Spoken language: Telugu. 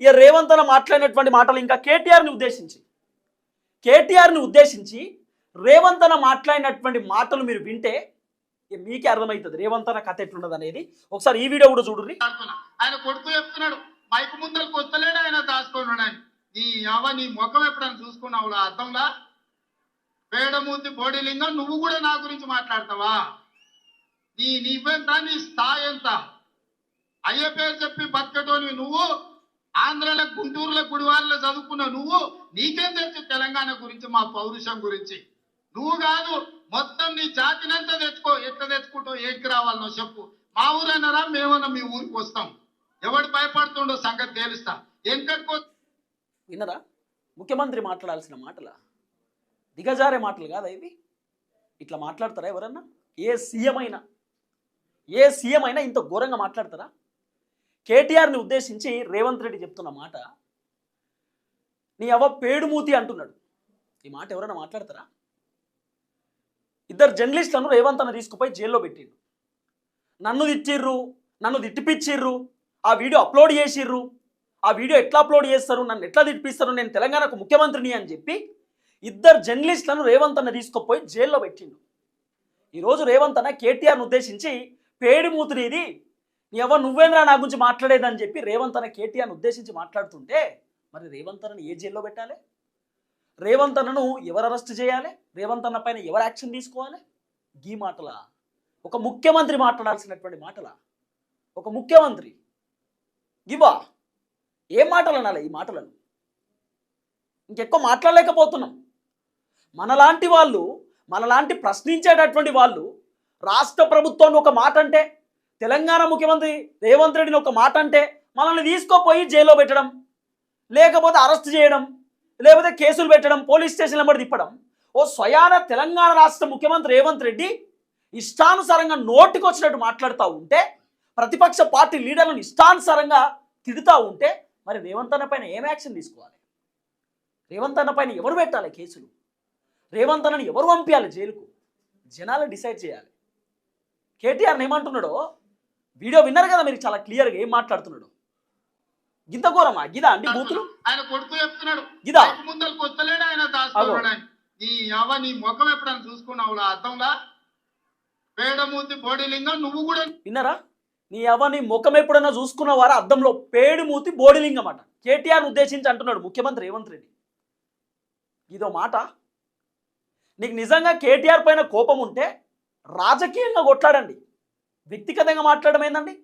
ఇక రేవంత్ అన్న మాట్లాడినటువంటి మాటలు ఇంకా కేటీఆర్ని ఉద్దేశించి. కేటీఆర్ని ఉద్దేశించి రేవంత్ అన్న మాట్లాడినటువంటి మాటలు మీరు వింటే ఇక మీకే అర్థమవుతుంది. రేవంత్ అన్న కథ ఎట్లున్నది అనేది. ఒకసారి ఈ వీడియో కూడా చూడండి ఆయన కొడుకు చెప్తున్నాడు మైకు ముందరకు వస్తలేడు ఆయన దాచుకున్నాడు ఆయన నీ అవ నీ ముఖం ఎప్పుడైనా చూసుకున్నావు అర్థంలా? పేడమూర్తి బోడిలింగం నువ్వు కూడా నా గురించి మాట్లాడతావా? నీ నీవెంత నీ స్థాయి ఎంత? అయ్యే పేరు చెప్పి బతకటోనివి నువ్వు. ఆంధ్రలో గుంటూరులో గుడివాళ్ళలో చదువుకున్న నువ్వు నీకేం తెలుసు తెలంగాణ గురించి మా పౌరుషం గురించి? నువ్వు కాదు మొత్తం నీ జాతినంతా తెచ్చుకో ఎట్లా తెచ్చుకుంటావు ఏకి రావాలనో చెప్పు. మా ఊరన్నారా మేమన్నా మీ ఊరికి వస్తాం. ఎవడు భయపడుతుండో సంగతి తేలుస్తా. ఎంకట్టుకో విన్నరా? ముఖ్యమంత్రి మాట్లాడాల్సిన మాటలా? దిగజారే మాటలు కాదా ఇవి? ఇట్లా మాట్లాడతారా ఎవరన్నా? ఏ సీఎం అయినా? ఏ సీఎం అయినా ఇంత ఘోరంగా మాట్లాడతారా? కేటీఆర్ని ఉద్దేశించి రేవంత్ రెడ్డి చెప్తున్న మాట నీ అవ్వ పేడుమూతి అంటున్నాడు. ఈ మాట ఎవరైనా మాట్లాడతారా? ఇద్దరు జర్నలిస్టులను రేవంత్ అన్న తీసుకుపోయి జైల్లో పెట్టిండు. నన్ను తిట్టిర్రు నన్ను తిట్టిపిచ్చిర్రు ఆ వీడియో అప్లోడ్ చేసిర్రు ఆ వీడియో ఎట్లా అప్లోడ్ చేస్తారు నన్ను ఎట్లా తిట్టిస్తారు నేను తెలంగాణకు ముఖ్యమంత్రిని అని చెప్పి ఇద్దరు జర్నలిస్టులను రేవంత్ అన్న తీసుకుపోయి జైల్లో పెట్టిండు. ఈరోజు రేవంత్ అన్న కేటీఆర్ను ఉద్దేశించి పేడిమూతునిది నీ ఎవరు నువ్వేంద్రా నా గురించి మాట్లాడేదని చెప్పి రేవంత్ అన్న కేటీఆర్ను ఉద్దేశించి మాట్లాడుతుంటే మరి రేవంత్ అన్నను ఏ జైల్లో పెట్టాలి? రేవంత్ అన్నను ఎవరు అరెస్ట్ చేయాలి? రేవంత్ అన్న పైన ఎవరు యాక్షన్ తీసుకోవాలి? గీ మాటలా? ఒక ముఖ్యమంత్రి మాట్లాడాల్సినటువంటి మాటలా? ఒక ముఖ్యమంత్రి? గివా ఏ మాటలు అనాలి ఈ మాటలను? ఇంకెక్కువ మాట్లాడలేకపోతున్నాం. మనలాంటి వాళ్ళు మనలాంటి ప్రశ్నించేటటువంటి వాళ్ళు రాష్ట్ర ప్రభుత్వాన్ని ఒక మాట అంటే తెలంగాణ ముఖ్యమంత్రి రేవంత్ రెడ్డిని ఒక మాట అంటే మనల్ని తీసుకోపోయి జైల్లో పెట్టడం లేకపోతే అరెస్ట్ చేయడం లేకపోతే కేసులు పెట్టడం పోలీస్ స్టేషన్ నెంబర్ తిప్పడం. ఓ స్వయాన తెలంగాణ రాష్ట్ర ముఖ్యమంత్రి రేవంత్ రెడ్డి ఇష్టానుసారంగా నోటికొచ్చినట్టు మాట్లాడుతూ ఉంటే ప్రతిపక్ష పార్టీ లీడర్లను ఇష్టానుసారంగా తిడుతూ ఉంటే మరి రేవంత్ అన్న పైన ఏం యాక్షన్ తీసుకోవాలి? రేవంత్ అన్న పైన ఎవరు పెట్టాలి కేసులు? రేవంత్ అన్నని ఎవరు పంపించాలి జైలుకు? జనాలు డిసైడ్ చేయాలి. కేటీఆర్ని ఏమంటున్నాడో వీడియో విన్నారు కదా మీరు చాలా క్లియర్గా ఏం మాట్లాడుతున్నాడు? గింత ఘోరమా? గిదా అండి బూతులు? ఆయన కొడుకు చెప్తున్నాడు. ఇదా? మైకు ముందరకు వస్తలేడు ఆయన ఆయన నీ అవ నీ ముఖం ఎప్పుడైనా చూసుకున్నావు అర్థంలా? పేడమూతి బోడిలింగం నువ్వు కూడా విన్నారా? నీ అవ్వ నీ ముఖం ఎప్పుడన్నా చూసుకున్న వారా అద్దంలో పేడు మూతి బోడిలింగం అట. కేటీఆర్ ఉద్దేశించి అంటున్నాడు ముఖ్యమంత్రి రేవంత్ రెడ్డి. ఇదో మాట? నీకు నిజంగా కేటీఆర్ పైన కోపం ఉంటే రాజకీయంగా కొట్లాడండి. వ్యక్తిగతంగా మాట్లాడడం ఏందండి?